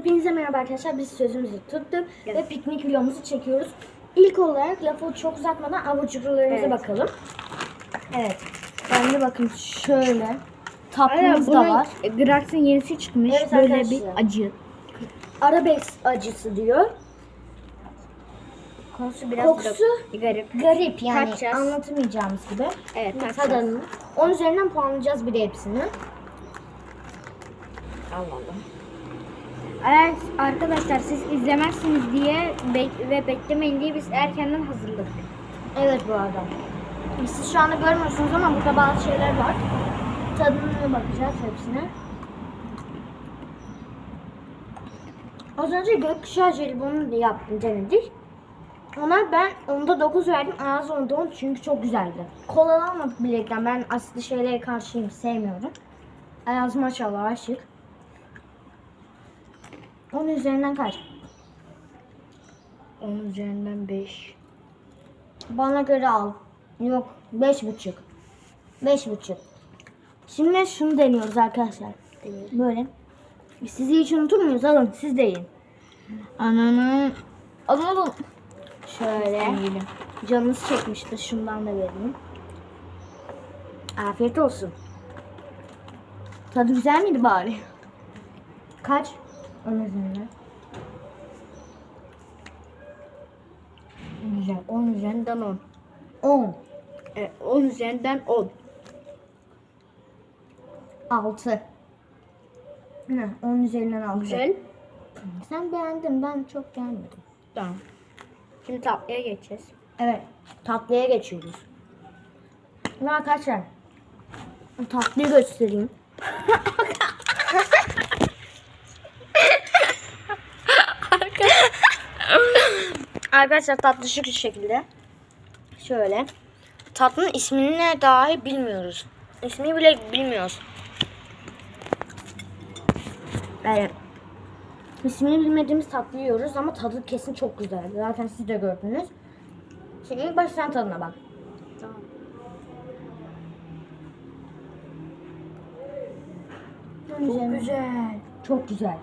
Hepinize merhaba arkadaşlar. Biz sözümüzü tuttuk Evet. ve piknik videomuzu çekiyoruz. İlk olarak lafı çok uzatmadan abur cuburlarımıza Evet. bakalım. Evet. Ben de bakın şöyle tatlımız da var. Grax'ın yenisi çıkmış. Evet Böyle arkadaşlar. bir acı. Arabesk acısı diyor. Konusu biraz Kokusu garip. garip yani Tatacağız. anlatamayacağımız gibi. Evet. Tadını. 10 üzerinden puanlayacağız bir de hepsini. Allah Allah. Eğer arkadaşlar siz izlemezsiniz diye bek- ve beklemeyin diye biz erkenden hazırladık. Evet bu arada. Siz şu anda görmüyorsunuz ama burada bazı şeyler var. Tadına bakacağız hepsine. Az önce gökkuşağı jelibonu yaptım denedik. Ona ben onda 9 verdim. Ağzı onda 10 çünkü çok güzeldi. Kola almadık bilekten. Ben asitli şeylere karşıyım. Sevmiyorum. Ayaz maşallah aşık. Onun üzerinden kaç? 10 üzerinden 5. Bana göre al. Yok. Beş buçuk. Beş buçuk. Şimdi şunu deniyoruz arkadaşlar. Böyle. Sizi hiç unutur? Alın siz de yiyin. Ananın Alın alın. Şöyle. Yiyelim. Canınız çekmiştir. Şundan da vereyim. Afiyet olsun. Tadı güzel miydi bari? Kaç? Üzerinden. güzel. 10 üzerinden 10. 10. Evet, 10 üzerinden 10. 6. Ne? 10 üzerinden 6. Güzel. Sen beğendin. Ben çok beğenmedim. Tamam. Şimdi tatlıya geçeceğiz. Evet. Tatlıya geçiyoruz. Ve arkadaşlar tatlıyı göstereyim. arkadaşlar tatlı şu şekilde. Şöyle. Tatlının ismini ne dahi bilmiyoruz. İsmini bile bilmiyoruz. Evet. İsmini bilmediğimiz tatlı yiyoruz ama tadı kesin çok güzel. Zaten siz de gördünüz. Şimdi ilk başta tadına bak. Çok güzel. Çok güzel.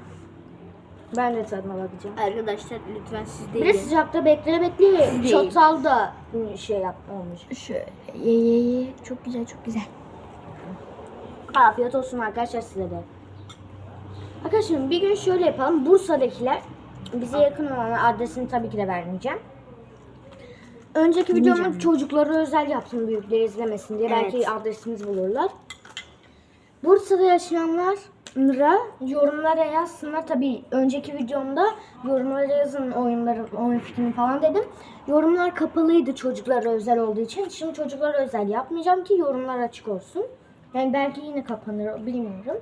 Ben de tadına bakacağım. Arkadaşlar lütfen siz de Bir de yiyin. sıcakta bekleye bekleye Değil. çatal da şey yap olmuş. Şöyle ye ye ye. Çok güzel çok güzel. Afiyet olsun arkadaşlar size de. Arkadaşlar bir gün şöyle yapalım. Bursa'dakiler bize yakın olan adresini tabii ki de vermeyeceğim. Önceki videomu çocuklara özel yaptım büyükleri izlemesin diye. Evet. Belki adresimizi bulurlar. Bursa'da yaşayanlara yorumlara yazsınlar. Tabii önceki videomda yorumlara yazın oyunları, oyun fikrini falan dedim. Yorumlar kapalıydı çocuklara özel olduğu için. Şimdi çocuklara özel yapmayacağım ki yorumlar açık olsun. Yani belki yine kapanır bilmiyorum.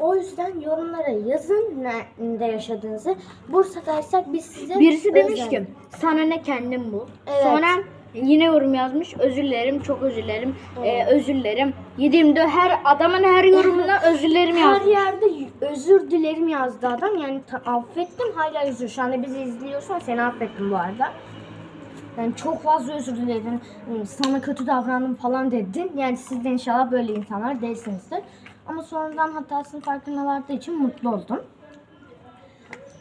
O yüzden yorumlara yazın nerede yaşadığınızı. Bursa'daysak biz size Birisi demiş özel- ki sana ne kendin bul. Evet. Sonra yine yorum yazmış. Özür dilerim, çok özür dilerim. Ee, özür dilerim. Yediğimde her adamın her yorumuna özür dilerim Her yazmış. yerde özür dilerim yazdı adam. Yani ta- affettim hala özür. Şu anda bizi izliyorsan seni affettim bu arada. Yani çok fazla özür dilerim. Hmm, Sana kötü davrandım falan dedin. Yani siz de inşallah böyle insanlar değilsinizdir. Ama sonradan hatasının farkına vardığı için mutlu oldum.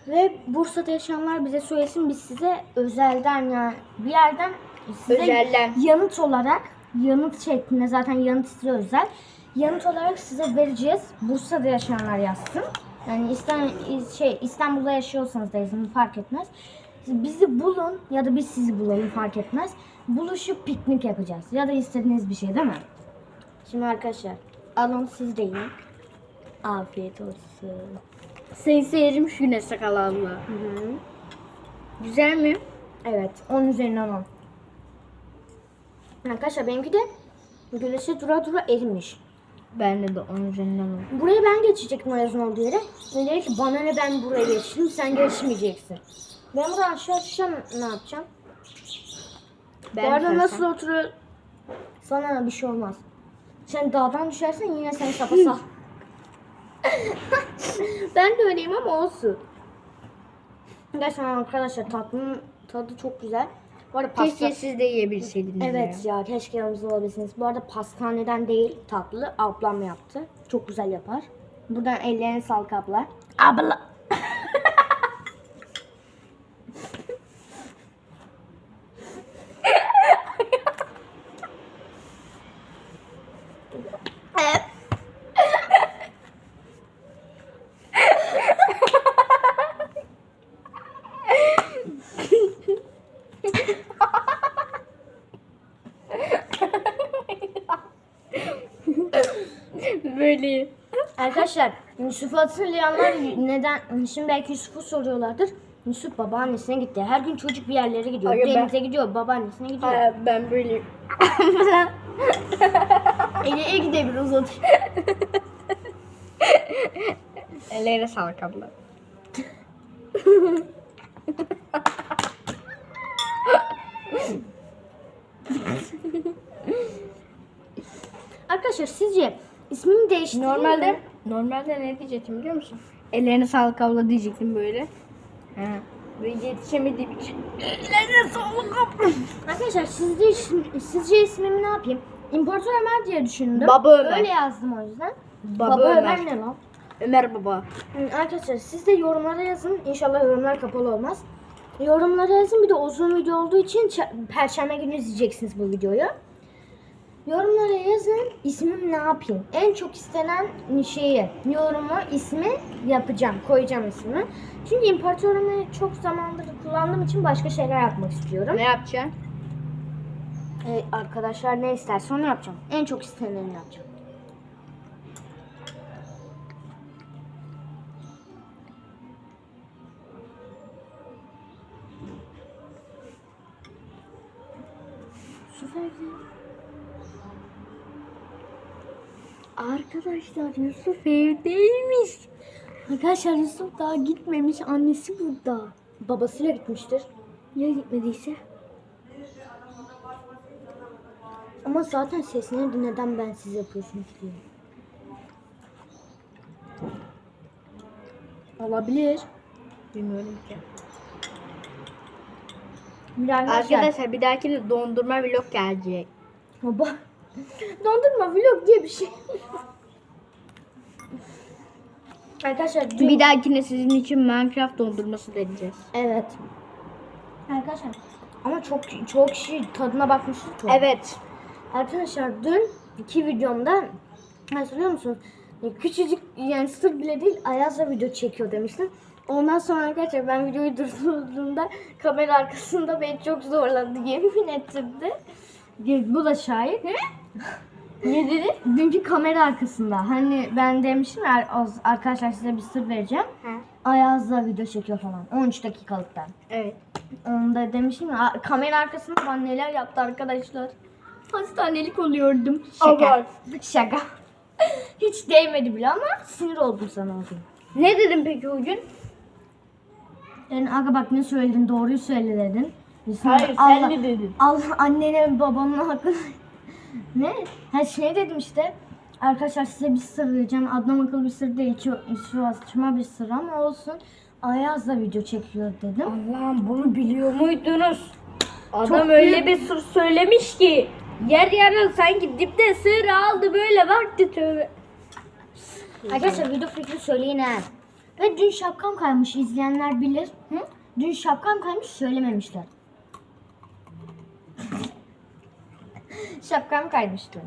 Ve Bursa'da yaşayanlar bize söylesin biz size özelden yani bir yerden size Özelden. yanıt olarak yanıt şeklinde zaten yanıt size özel. Yanıt olarak size vereceğiz. Bursa'da yaşayanlar yazsın. Yani İstanbul, şey, İstanbul'da yaşıyorsanız da yazın fark etmez. Siz Bizi bulun ya da biz sizi bulalım fark etmez. Buluşup piknik yapacağız. Ya da istediğiniz bir şey değil mi? Şimdi arkadaşlar alın siz de yiyin. Afiyet olsun. Sayın seyircim şu ne sakal abla. Hı hı. Güzel mi? Evet 10 üzerinden 10. Arkadaşlar benimki de güneşe dura dura erimiş. Bende de 10 üzerinden 10. Buraya ben geçecektim mezun olduğu yere. Ve dedi ki bana ne ben buraya geçtim sen geçmeyeceksin. Ben buradan aşağı düşsem ne yapacağım? Ben Bu arada nasıl oturuyor? Sana bir şey olmaz. Sen dağdan düşersen yine seni sapasal. ben de öyleyim ama olsun. Gerçekten arkadaşlar tatlının tadı çok güzel. Bu arada pasta... Keşke siz de yiyebilseydiniz Evet ya. ya keşke yanımızda olabilsiniz. Bu arada pastaneden değil tatlı ablam yaptı. Çok güzel yapar. Buradan ellerine sağlık abla. Abla. Bileyim. Arkadaşlar Yusuf'u hatırlayanlar neden şimdi belki Yusuf'u soruyorlardır. Yusuf babaannesine gitti. Her gün çocuk bir yerlere gidiyor. Ben- Denize gidiyor, babaannesine gidiyor. ben böyleyim. Eli'ye gidebilir uzatır. Ellerine sağlık abla. Arkadaşlar sizce ismimi değiştireyim Normalde mi? normalde ne diyecektim biliyor musun? Ellerine sağlık abla diyecektim böyle. Ha. Ve yetişemediğim için. Ellerine sağlık abla. Arkadaşlar sizce, isim- sizce ismimi ne yapayım? İmparator Ömer diye düşündüm. Baba Ömer. Öyle yazdım o yüzden. Baba, Ömer. ne lan? Ömer baba. Hı, Arkadaşlar siz de yorumlara yazın. İnşallah yorumlar kapalı olmaz. Yorumlara yazın. Bir de uzun video olduğu için ça- perşembe günü izleyeceksiniz bu videoyu. Yorumlara yazın. İsmim ne yapayım? En çok istenen şeyi, yorumu, ismi yapacağım. Koyacağım ismi. Çünkü İmparator Ömer'i çok zamandır kullandığım için başka şeyler yapmak istiyorum. Ne yapacaksın? Ee, arkadaşlar ne isterse onu yapacağım. En çok isteneni yapacağım. Süper. Arkadaşlar Yusuf evdeymiş. Arkadaşlar Yusuf daha gitmemiş. Annesi burada. Babasıyla gitmiştir. Ya gitmediyse? Ama zaten sesini neden ben siz yapıyorsunuz diye. Olabilir. Bilmiyorum ki. Bir arkadaşlar. Arkadaşlar bir dahakine dondurma vlog gelecek. Baba. Dondurma vlog diye bir şey. Arkadaşlar dün... Bir dahakine sizin için Minecraft dondurması deneyeceğiz. Evet. Arkadaşlar ama çok çok kişi tadına bakmıştı çok. Evet. Arkadaşlar dün iki videomda hatırlıyor musunuz? Küçücük yani sır bile değil Ayaz'la video çekiyor demiştim. Ondan sonra arkadaşlar ben videoyu durdurduğumda kamera arkasında beni çok zorladı yemin ettirdi. Bu da şahit. Ne dedi? Dünkü kamera arkasında. Hani ben demiştim ya az- arkadaşlar size bir sır vereceğim. Ayaz'la video çekiyor falan. 13 dakikalıktan. Evet. Onu da demiştim ya kamera arkasında bana neler yaptı arkadaşlar. Hastanelik oluyordum. Şaka. Şaka. Hiç değmedi bile ama sinir oldum sana o gün. Ne dedim peki o gün? Yani aga bak ne söyledin doğruyu söyle dedin. Hayır, sen ne dedin? Allah annene babamın hakkını. Ne? Her şey dedim işte. Arkadaşlar size bir sır vereceğim. Adam akıllı bir sır değil. Şu, açma bir sır ama olsun. Ayaz'la video çekiyor dedim. Allah'ım bunu biliyor muydunuz? Adam Çok öyle bir sır söylemiş ki yer yarın sanki dipte sır aldı böyle baktı tövbe. Arkadaşlar video fikri söyleyin ha. Ve dün şapkam kaymış izleyenler bilir. Hı? Dün şapkam kaymış söylememişler. Şapkam kaymıştı.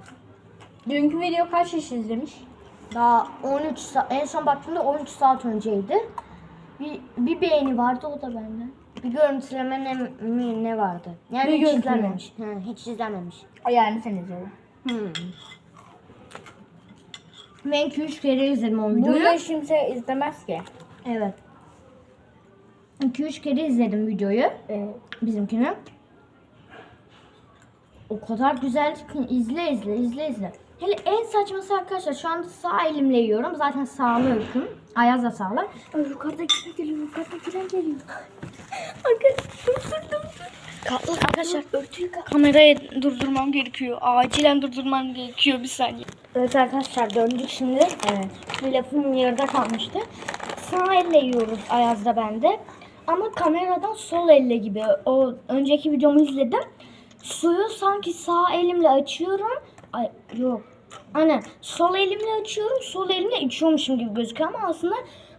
Dünkü video kaç kişi izlemiş? Daha 13 saat, en son baktığımda 13 saat önceydi. Bir, bir beğeni vardı o da benden. Bir görüntüleme ne, mi- ne vardı? Yani Bir hiç görüntüleme. izlenmemiş. Hiç izlenmemiş. Yani sen izledin. Hmm. Ben 2-3 kere izledim o videoyu. Bunu kimse izlemez ki. Evet. 2-3 kere izledim videoyu. Evet. Bizimkini. O kadar güzel ki izle izle izle izle. Hele en saçması arkadaşlar şu anda sağ elimle yiyorum. Zaten sağlı ırkım. Ayaz da sağlı. Ay, yukarıdakiler geliyor. Yukarıdakiler geliyor. Arkadaşlar Arkadaşlar örtüyü Kamerayı durdurmam gerekiyor. Acilen durdurmam gerekiyor bir saniye. Evet arkadaşlar döndük şimdi. Evet. Bir lafım yarıda kalmıştı. Sağ elle yiyoruz Ayaz'da bende. Ama kameradan sol elle gibi. O önceki videomu izledim. Suyu sanki sağ elimle açıyorum. Ay yok. Aynen. Sol elimle açıyorum. Sol elimle içiyormuşum gibi gözüküyor ama aslında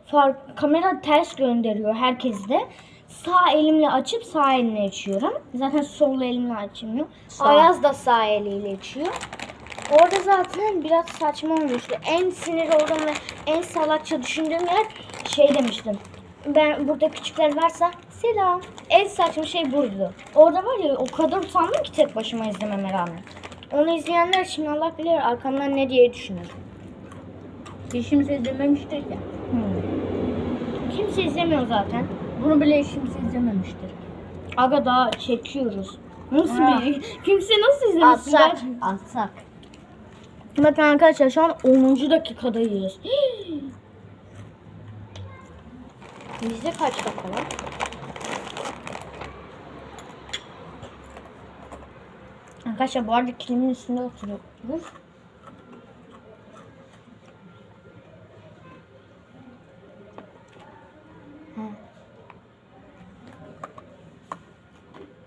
fark, kamera ters gönderiyor herkes de. Sağ elimle açıp sağ elimle içiyorum. Zaten sol elimle açmıyor. Ayaz da sağ eliyle içiyor. Orada zaten biraz saçma olmuştu. En sinir olduğum ve en salakça düşündüğüm yer şey demiştim. Ben burada küçükler varsa selam. En saçma şey buydu. Orada var ya o kadar utandım ki tek başıma izlememe rağmen. Onu izleyenler şimdi Allah bilir arkamdan ne diye düşünür. Kimse izlememiştir ya. Kimse izlemiyor zaten. Bunu bile kimse izlememiştir. Aga daha çekiyoruz. Nasıl Ha. bir? Kimse nasıl izlemesin? Atsak. Atsak. Bakın arkadaşlar şu an 10. dakikadayız. Bizde kaç dakika var? Arkadaşlar bu arada kilimin üstünde oturuyoruz.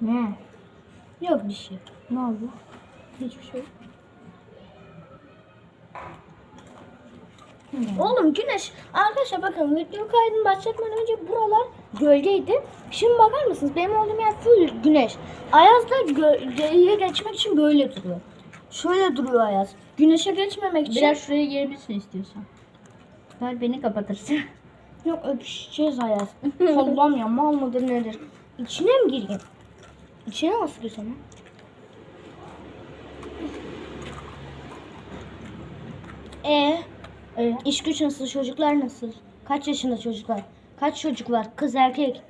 Ne? Yok bir şey. Ne oldu? Hiçbir şey. Oğlum güneş arkadaşlar bakın video kaydını başlatmadan önce buralar gölgeydi. Şimdi bakar mısınız benim olduğum yer full güneş. Ayaz da gölgeye geçmek için böyle duruyor. Şöyle duruyor Ayaz. Güneşe geçmemek için. Biraz şuraya gelebilirsin istiyorsan. Ver beni kapatırsın. Yok öpüşeceğiz Ayaz. Allah'ım ya mal mıdır nedir? İçine mi gireyim? İçine nasıl girsem? ha? Ee, iş güç nasıl? Çocuklar nasıl? Kaç yaşında çocuklar? Kaç çocuk var? Kız erkek.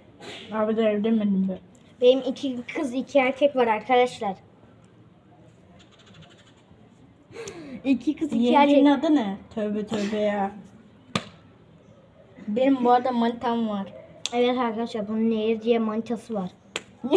Abi de evlemedim ben. Benim iki kız iki erkek var arkadaşlar. İki kız iki Yengenin erkek. adı ne? Tövbe tövbe ya. Benim bu arada manitam var. Evet arkadaşlar bunun Nehir diye manitası var.